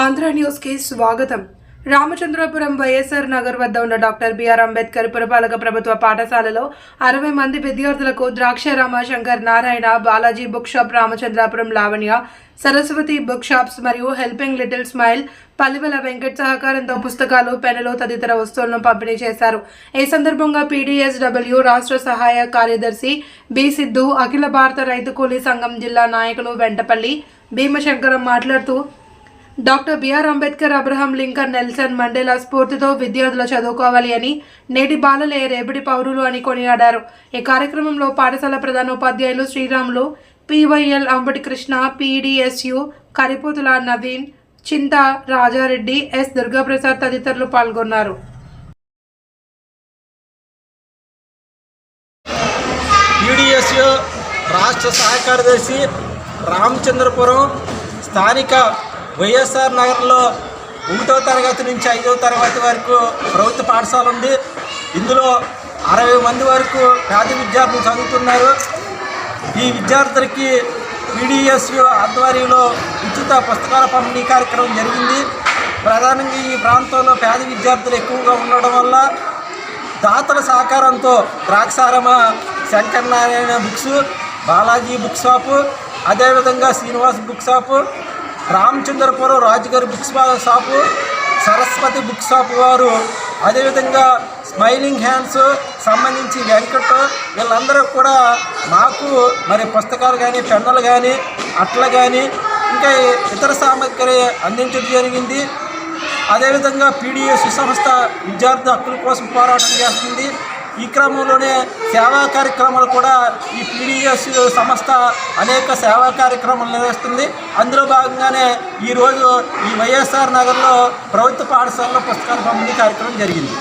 ఆంధ్ర న్యూస్కి స్వాగతం. రామచంద్రపురం వైఎస్ఆర్ నగర్ వద్ద ఉన్న డాక్టర్ బిఆర్ అంబేద్కర్ పురపాలక ప్రభుత్వ పాఠశాలలో అరవై మంది విద్యార్థులకు ద్రాక్ష Ramashankar Narayana Balaji book shop Ramachandrapuram Lavanya Saraswati book shops మరియు helping little smile Pallivala Venkat సహకారంతో పుస్తకాలు పెన్నులు తదితర వస్తువులను పంపిణీ చేశారు. ఈ సందర్భంగా పీడీఎస్డబ్ల్యూ రాష్ట్ర సహాయ కార్యదర్శి బి సిద్ధు అఖిల భారత రైతు కూలీ సంఘం జిల్లా నాయకులు వెంటపల్లి భీమశంకరం మాట్లాడుతూ doctor BR Ambedkar Abraham Lincoln Nelson Mandela స్ఫూర్తితో విద్యార్థులు చదువుకోవాలి అని నేటి బాలలే రేపటి పౌరులు అని కొనియాడారు. ఈ కార్యక్రమంలో పాఠశాల ప్రధానోపాధ్యాయులు Sriramulu PYL Ambati Krishna PDSU Karipothula Naveen Chinta Rajareddy S Durgaprasad తదితరులు పాల్గొన్నారు. రాష్ట్ర సహకారదర్శి రామచంద్రపురం స్థానిక వైఎస్ఆర్ నగర్లో ఒకటో తరగతి నుంచి ఐదో తరగతి వరకు ప్రభుత్వ పాఠశాల ఉంది. ఇందులో అరవై మంది వరకు పేద విద్యార్థులు చదువుతున్నారు. ఈ విద్యార్థులకి పీడిఎస్యు ఆధ్వర్యంలో ఉచిత పుస్తకాల పంపిణీ కార్యక్రమం జరిగింది. ప్రధానంగా ఈ ప్రాంతంలో పేద విద్యార్థులు ఎక్కువగా ఉండడం వల్ల దాతల సహకారంతో Draksharama Shankar Narayana books Balaji book shop అదేవిధంగా శ్రీనివాస్ బుక్ షాపు రామచంద్రపురం రాజుగారి books shop Saraswati book shop వారు. అదేవిధంగా స్మైలింగ్ హ్యాండ్స్ సంబంధించి వెంకట్ వీళ్ళందరూ కూడా మాకు మరి పుస్తకాలు కానీ పెన్నులు కానీ అట్లు కానీ ఇంకా ఇతర సామగ్రి అందించడం జరిగింది. అదేవిధంగా పీడిఎస్ సంస్థ విద్యార్థి హక్కుల కోసం పోరాటం చేస్తుంది. ఈ క్రమంలోనే సేవా కార్యక్రమాలు కూడా ఈ పీడిఎస్ సంస్థ అనేక సేవా కార్యక్రమాలు నిర్వహిస్తుంది. అందులో భాగంగానే ఈరోజు ఈ వైఎస్ఆర్ నగర్లో ప్రభుత్వ పాఠశాలలో పుస్తకాల పంపిణీ కార్యక్రమం జరిగింది.